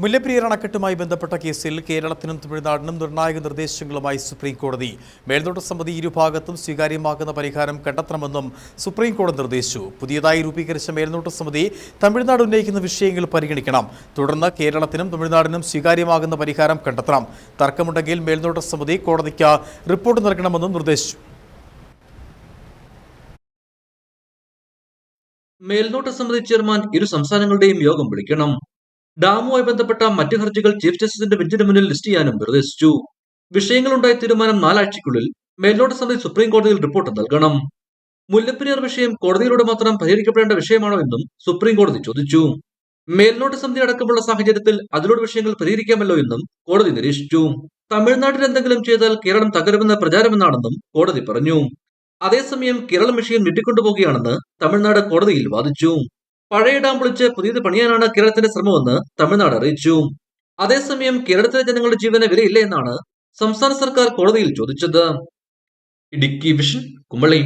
മുല്ലപ്പെരിയാർ അണക്കെട്ടുമായി ബന്ധപ്പെട്ട കേസിൽ കേരളത്തിനും തമിഴ്നാടിനും നിർണായക നിർദ്ദേശങ്ങളുമായി സുപ്രീംകോടതി. മേൽനോട്ട സമിതി ഇരുഭാഗത്തും സ്വീകാര്യമാകുന്ന പരിഹാരം കണ്ടെത്തണമെന്നും സുപ്രീംകോടതി നിർദ്ദേശിച്ചു. പുതിയതായി രൂപീകരിച്ച മേൽനോട്ട സമിതി തമിഴ്നാട് ഉന്നയിക്കുന്ന വിഷയങ്ങൾ പരിഗണിക്കണം. തുടർന്ന് കേരളത്തിനും തമിഴ്നാടിനും സ്വീകാര്യമാകുന്ന പരിഹാരം കണ്ടെത്തണം. തർക്കമുണ്ടെങ്കിൽ മേൽനോട്ട സമിതി കോടതിക്ക് റിപ്പോർട്ട് നൽകണമെന്നും നിർദ്ദേശിച്ചു. മേൽനോട്ട സമിതി ചെയർമാൻ ഇരു സംസ്ഥാനങ്ങളുടെയും യോഗം വിളിക്കണം. ഡാമുമായി ബന്ധപ്പെട്ട മറ്റ് ഹർജികൾ ചീഫ് ജസ്റ്റിസിന്റെ ബെഞ്ചിന് മുന്നിൽ ലിസ്റ്റ് ചെയ്യാനും നിർദ്ദേശിച്ചു. വിഷയങ്ങളുണ്ടായ തീരുമാനം നാലാഴ്ചയ്ക്കുള്ളിൽ മേൽനോട്ട സമിതി സുപ്രീം കോടതിയിൽ റിപ്പോർട്ട് നൽകണം. മുല്ലപ്പെരിയാർ വിഷയം കോടതിയിലൂടെ മാത്രം പരിഹരിക്കപ്പെടേണ്ട വിഷയമാണോ എന്നും സുപ്രീം കോടതി ചോദിച്ചു. മേൽനോട്ട സമിതി അടക്കമുള്ള സാഹചര്യത്തിൽ അതിലൂടെ വിഷയങ്ങൾ പരിഹരിക്കാമല്ലോ എന്നും കോടതി നിരീക്ഷിച്ചു. തമിഴ്നാട്ടിൽ എന്തെങ്കിലും ചെയ്താൽ കേരളം തകരുമെന്ന പ്രചാരമെന്നാണെന്നും കോടതി പറഞ്ഞു. അതേസമയം കേരളം വിഷയം ഞെട്ടിക്കൊണ്ടുപോകുകയാണെന്ന് തമിഴ്നാട് കോടതിയിൽ വാദിച്ചു. പഴയ ഡാം പൊളിച്ച് പുതിയത് പണിയാനാണ് കേരളത്തിന്റെ ശ്രമമെന്ന് തമിഴ്നാട് അറിയിച്ചു. അതേസമയം കേരളത്തിലെ ജനങ്ങളുടെ ജീവന് വിലയില്ല എന്നാണ് സംസ്ഥാന സർക്കാർ കോടതിയിൽ ചോദിച്ചത്. ഇടുക്കി വിഷൻ കുമളി